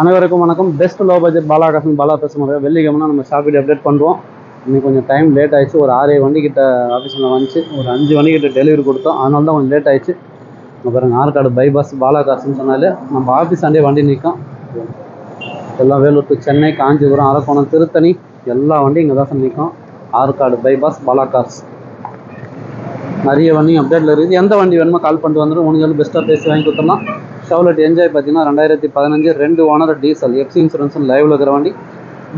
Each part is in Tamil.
அனைவருக்கும் வணக்கம். Best low budget Balakasan Bala பேசுகிறோம் வெள்ளிக்கிழமை நம்ம ஷாப் வீடியோ அப்டேட் பண்ணுறோம் இன்னைக்கு கொஞ்சம் டைம் லேட் ஆயிடுச்சு. ஒரு ஆறு வண்டிக்கிட்ட வண்டி கிட்ட ஆஃபீஸில் வந்துச்சு. ஒரு அஞ்சு வண்டி கிட்ட டெலிவரி கொடுத்தோம். அதனால தான் கொஞ்சம் லேட் ஆயிடுச்சு. அப்புறம் பாருங்க ஆற்காடு பைபாஸ் பாலாகாசுன்னு சொன்னாலே நம்ம ஆஃபீஸ் ஆண்டே வண்டி நிற்கும். எல்லாம் வேலூர் டு சென்னை காஞ்சிபுரம் அரக்கோணம் திருத்தணி எல்லா வண்டியும் இங்கே தான் நிற்கும். ஆற்காடு பைபாஸ் பாலாகாஸ் நிறைய வண்டி அப்டேட்டில் இருக்குது. எந்த வண்டி வேணுமோ கால் பண்ணிட்டு வந்துடும் உனக்கு வந்து பெஸ்ட்டாக பேசி வாங்கி கொடுத்துடலாம். ஷவுலட் என்ஜாய் பார்த்தீங்கன்னா ரெண்டாயிரத்தி பதினஞ்சு ரெண்டு ஓனர் டீசல் எஃப்சி இன்சூரன்ஸ் லைவில் இருக்கிற வண்டி.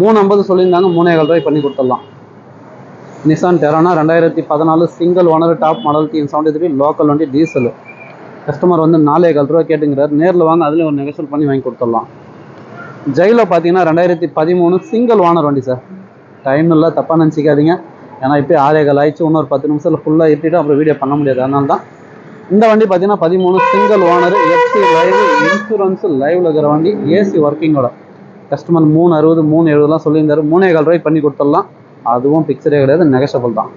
மூணு ஐம்பது சொல்லியிருந்தாங்க மூணே கால் ரூபாய் பண்ணி கொடுத்துடலாம். நிசான் டெரானா ரெண்டாயிரத்தி பதினாலு single owner top model TN seventy three local வண்டி டீசல் கஸ்டமர் வந்து நாலே கால் ரூபா கேட்டுங்கிறார். நேரில் வாங்க அதுலேயும் ஒரு நெகோஷியல் பண்ணி வாங்கி கொடுத்துடலாம். ஜெயிலில் பார்த்தீங்கன்னா ரெண்டாயிரத்தி பதிமூணு சிங்கிள் ஓனர் வண்டி சார். டைம் இல்லை தப்பாக நினச்சிக்காதீங்க. ஏன்னா இப்போ ஆறே கால் ஆயிடுச்சு. இன்னொரு பத்து நிமிஷத்தில் ஃபுல்லாக ஏற்றிட்டு அப்புறம் வீடியோ பண்ண முடியாது. அதனால தான் இந்த வண்டி பார்த்தீங்கன்னா பதிமூணு single owner FC live insurance லைவ்ல இருக்கிற வண்டி ஏசி ஒர்க்கிங்கோட கஸ்டமர் மூணு அறுபது மூணு எழுபதுலாம் சொல்லியிருந்தாரு. மூணே கால் ரூபாய் பண்ணி கொடுத்துடலாம். அதுவும் பிக்சரே கிடையாது நெகஷபிள் தான்.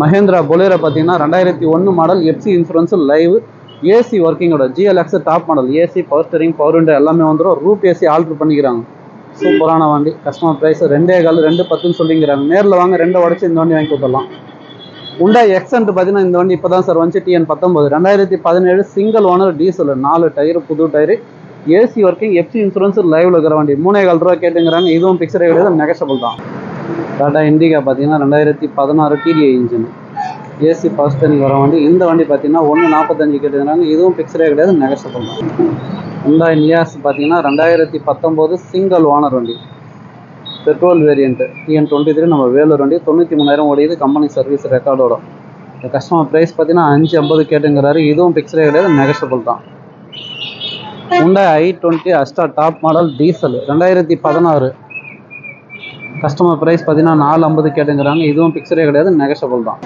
மஹேந்திரா பொலேரோ பார்த்தீங்கன்னா ரெண்டாயிரத்தி ஒன்று model FC insurance live AC ஒர்க்கிங்கோட GLX top model AC power steering power window எல்லாமே வந்துடும் ரூப் ஏசி ஆல்ட்ரு பண்ணிக்கிறாங்க. சூப்பரான வண்டி. கஸ்டமர் ப்ரைஸ் ரெண்டே கால் ரெண்டு பத்துன்னு சொல்லிங்கிறாங்க. நேரில் வாங்க ரெண்டு உடச்சி இந்த வண்டி வாங்கி கொடுத்துடலாம். உண்டா எக்ஸன்ட் பார்த்தீங்கன்னா இந்த வண்டி இப்போ தான் சார் வந்துச்சு டிஎன் பத்தொம்பது ரெண்டாயிரத்தி பதினேழு சிங்கிள் ஓனர் டீசல் நாலு டயர் புது tyre AC working FC insurance லைவில் இருக்கிற வண்டி. மூணே கால் ரூபா கேட்டுங்கிறாங்க. இதுவும் பிக்சரே கிடையாது நெகஷபிள் தான். டாடா இண்டிகா பார்த்தீங்கன்னா ரெண்டாயிரத்தி பதினாறு TDI engine AC first time வர வண்டி. இந்த வண்டி பார்த்தீங்கன்னா ஒன்று நாற்பத்தஞ்சு கேட்டுக்கிறாங்க. இதுவும் பிக்சரே கிடையாது நெகஷபிள் தான். ஹுண்டா நியாஸ் பார்த்தீங்கன்னா ரெண்டாயிரத்தி பத்தொம்போது சிங்கிள் ஓனர் வண்டி. Petrol variant TN twenty three நம்ம வேலூர் வண்டி தொண்ணூற்றி மூணாயிரம் ஓடிது கம்பெனி சர்வீஸ் ரெக்கார்டோட இந்த கஸ்டமர் ப்ரைஸ் பார்த்தீங்கன்னா அஞ்சு ஐம்பது கேட்டுங்கிறாரு. இதுவும் பிக்சரே கிடையாது நெகஷபிள் தான். Hyundai i twenty Asta top model diesel ரெண்டாயிரத்தி பதினாறு. கஸ்டமர் ப்ரைஸ் பார்த்தீங்கன்னா நாலு ஐம்பது கேட்டுங்கிறாங்க. இதுவும் பிக்சரே கிடையாது நெகஷபிள் தான்.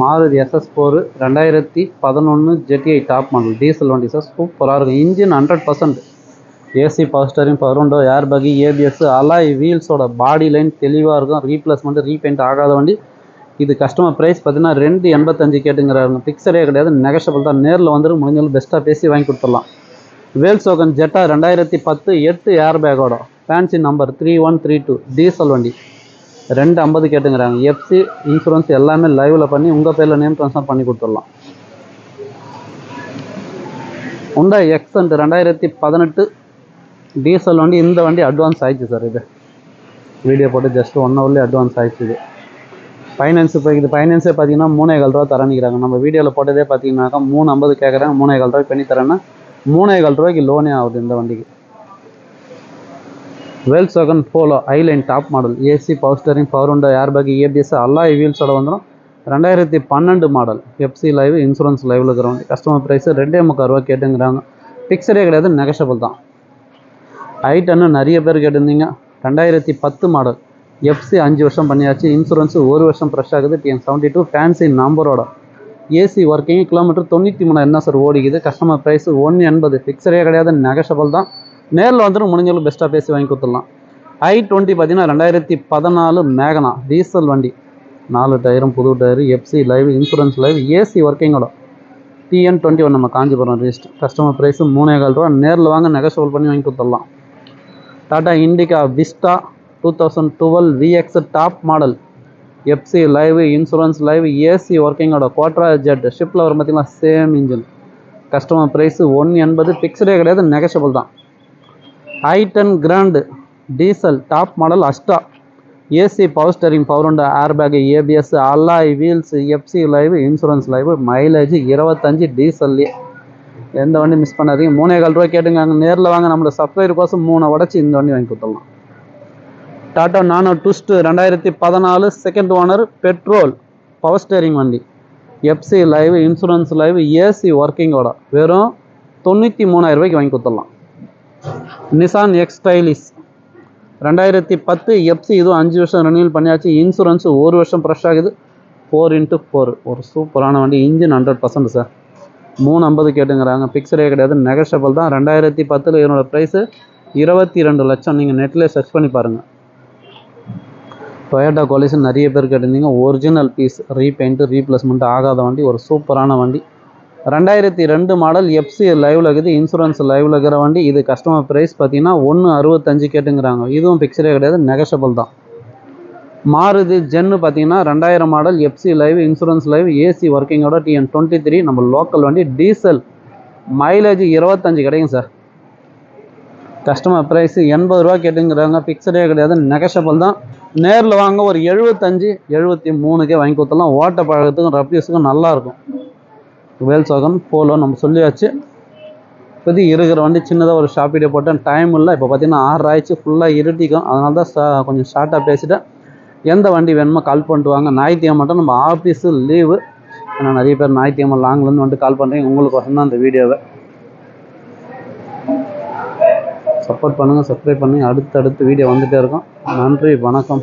மாருதி எஸ்எஸ் ஃபோர் ரெண்டாயிரத்தி பதினொன்று ஜெட்டிஐ டாப் மாடல் டீசல் வண்டி சார் சூப்பராக இருக்கும். Engine hundred percent AC power steering power window air bag ABS alloy வீல்ஸோட body line தெளிவாக இருக்கும். ரீப்ளேஸ்மெண்ட் ரீபெயிண்ட் ஆகாத வண்டி. இது கஸ்டமர் ப்ரைஸ் பார்த்தீங்கன்னா ரெண்டு எண்பத்தஞ்சு கேட்டுங்கிறாருங்க. பிக்சரே கிடையாது. நெகஷபிள் தான். நேரில் வந்துட்டு முடிஞ்சாலும் பெஸ்ட்டாக பேசி வாங்கி கொடுத்துடலாம். வேல்சோகன் ஜெட்டா ரெண்டாயிரத்தி பத்து எட்டு ஏர் பேக்கோட fancy number three one three two diesel வண்டி. ரெண்டு ஐம்பது கேட்டுங்கிறாங்க. எஃப்சி இன்சூரன்ஸ் எல்லாமே லைவில் பண்ணி உங்கள் பேரில் நேம் ட்ரான்ஸ்ஃபர் பண்ணி கொடுத்துடலாம். உண்டா எக்ஸன்ட் ரெண்டாயிரத்தி பதினெட்டு டீசல் வண்டி இந்த வண்டி அட்வான்ஸ் ஆயிடுச்சு சார் இது. வீடியோ போட்டு ஜஸ்ட் ஒன் ஹவர்லேயே அட்வான்ஸ் ஆயிடுச்சு இது. ஃபைனான்ஸ் இப்போ இது ஃபைனான்ஸே பார்த்தீங்கன்னா மூணே கால் ரூபா தரணிக்கிறாங்க நம்ம வீடியோவில் போட்டதே பார்த்தீங்கன்னாக்கா மூணு ஐம்பது கேட்குறாங்க மூணே கால் ரூபாய் பண்ணி தரேன்னா மூணே கால் ரூபாய்க்கு லோனே ஆகுது இந்த வண்டிக்கு. Volkswagen Polo Highline top model AC power steering power window airbag ABS எல்லா வீல்ஸோட வந்துடும் ரெண்டாயிரத்தி பன்னெண்டு மாடல் எஃப்சி லைவ் இன்சூரன்ஸ் லைவில் இருக்கிற வண்டி. கஸ்டமர் ப்ரைஸ் ரெண்டே முக்கால் ரூபா கேட்டுங்கிறாங்க. பிக்சரே கிடையாது நெகஷபிள் தான். ஐ டென்னு நிறைய பேர் கேட்டிருந்தீங்க. ரெண்டாயிரத்தி பத்து மாடல் எஃப்சி அஞ்சு வருஷம் பண்ணியாச்சு. இன்சூரன்ஸ் ஒரு வருஷம் ஃப்ரெஷ் ஆகுது. டிஎன் செவன்ட்டி டூ ஃபேன்சி நம்பரோட ஏசி ஒர்க்கிங் கிலோமீட்டர் தொண்ணூற்றி மூணு என்ன சார் ஓடிக்குது. கஸ்டமர் ப்ரைஸ் ஒன்று எண்பது. ஃபிக்ஸரே கிடையாது நெகஷபிள் தான். நேரில் வந்துட்டு முடிஞ்சளவு பெஸ்ட்டாக பேசி வாங்கி கொடுத்துடலாம். ஐ டுவெண்ட்டி பார்த்தீங்கன்னா ரெண்டாயிரத்தி பதினாலு மேகனா டீசல் வண்டி. நாலு டயரும் புது tyre FC live insurance live AC ஒர்க்கிங்கோட TN twenty one நம்ம காஞ்சிபுரம் ரிஜிஸ்ட் கஸ்டமர் ப்ரைஸு மூணே கால் ரூபா. நேரில் வாங்க நெகசோல் பண்ணி வாங்கி கொடுத்துடலாம். Tata Indica Vista two thousand twelve VX top model FC live insurance live AC ஒர்க்கிங்கோட Quadrajet ஷிப்பில் வரும் பார்த்தீங்கன்னா same engine customer price one எண்பது. ஃபிக்ஸ்டே கிடையாது நெகசபிள் தான். I ten grand diesel top model Asta AC power steering power உண்டு air bag ABS alloy wheels FC live insurance live mileage இருபத்தஞ்சி டீசல்லே. எந்த வண்டி மிஸ் பண்ணாதீங்க. மூணே கால் ரூபா கேட்டுங்க. அங்கே நேரில் வாங்க. நம்மளோட சப்ளையர் கோசம் மூணை உடச்சி இந்த வண்டி வாங்கி கொடுத்துடலாம். டாட்டா நானோ டுஸ்ட் ரெண்டாயிரத்தி பதினாலு second owner petrol power steering வண்டி. FC live insurance live AC ஒர்க்கிங்கோட வெறும் தொண்ணூற்றி மூணாயிரம் ரூபாய்க்கு வாங்கி கொடுத்துடலாம். நிசான் எக்ஸ் ஸ்டைலிஸ் ரெண்டாயிரத்தி பத்து எஃப்சி இதுவும் அஞ்சு வருஷம் ரெனியூல் பண்ணியாச்சு. இன்சூரன்ஸு ஒரு வருஷம் ஃப்ரெஷ் ஆகுது. ஃபோர் இன்ட்டு ஃபோர் ஒரு சூப்பரான வண்டி. இன்ஜின் ஹண்ட்ரட் பர்சன்ட் சார் மூணு ஐம்பது கேட்டுங்கிறாங்க. பிக்சரே கிடையாது. நெகஷபிள் தான். ரெண்டாயிரத்தி பத்தில் இதனோட ப்ரைஸு இருபத்தி ரெண்டு லட்சம். நீங்கள் நெட்டில் சர்ச் பண்ணி பாருங்கள் டொயோட்டா கொலிஷன் நிறைய பேர் கேட்டிருந்தீங்க. ஒரிஜினல் பீஸ் ரீபெயிண்ட்டு ரீப்ளேஸ்மெண்ட் ஆகாத வண்டி. ஒரு சூப்பரான வண்டி. ரெண்டாயிரத்தி ரெண்டு மாடல் எஃப்சி லைவில் இருக்குது. இன்சூரன்ஸ் லைவில் இருக்கிற வண்டி. இது கஸ்டமர் ப்ரைஸ் பார்த்தீங்கன்னா ஒன்று அறுபத்தஞ்சு கேட்டுங்கிறாங்க. இதுவும் பிக்சரே கிடையாது நெகஷபிள் தான். மாறுது. ஜென்னு பார்த்தீங்கன்னா ரெண்டாயிரம் model FC live insurance live AC ஒர்க்கிங்கோட TN twenty three நம்ம லோக்கல் வண்டி டீசல் மைலேஜ் இருபத்தஞ்சு கிடைக்கும் சார் கஸ்டமர் ப்ரைஸ் எண்பது ரூபா கேட்டுங்கிறாங்க. ஃபிக்ஸடே கிடையாது நெகஷபிள் தான். நேரில் வாங்க ஒரு எழுபத்தஞ்சு எழுபத்தி மூணுக்கே வாங்கி கொடுத்தலாம் ஓட்ட பழக்கத்துக்கும் ரப்யூஸுக்கும் நல்லாயிருக்கும் வேல் சோகம் போலோ நம்ம சொல்லியாச்சு. இப்போதைக்கு இருக்கிற வண்டி சின்னதாக ஒரு ஷாப் போட்டேன். டைம் இல்லை. இப்போ பார்த்தீங்கன்னா ஆறு ஆயிடுச்சு. ஃபுல்லாக இருட்டிக்கும். அதனால தான் கொஞ்சம் ஷார்ட்டாக பேசிட்டேன். எந்த வண்டி வேணுமோ கால் பண்ணிட்டு வாங்க. ஞாயிற்றுக்கிழமை மட்டும் நம்ம ஆஃபீஸு லீவு ஏன்னா நிறைய பேர் ஞாயிற்றுக்கிழமை லாங்லேருந்து வந்துட்டு கால் பண்ணுறேன் உங்களுக்கு தான் அந்த வீடியோவை. சப்போர்ட் பண்ணுங்கள் சப்ஸ்கிரைப் பண்ணுங்கள் அடுத்தடுத்து வீடியோ வந்துகிட்டே இருக்கும். நன்றி. வணக்கம்.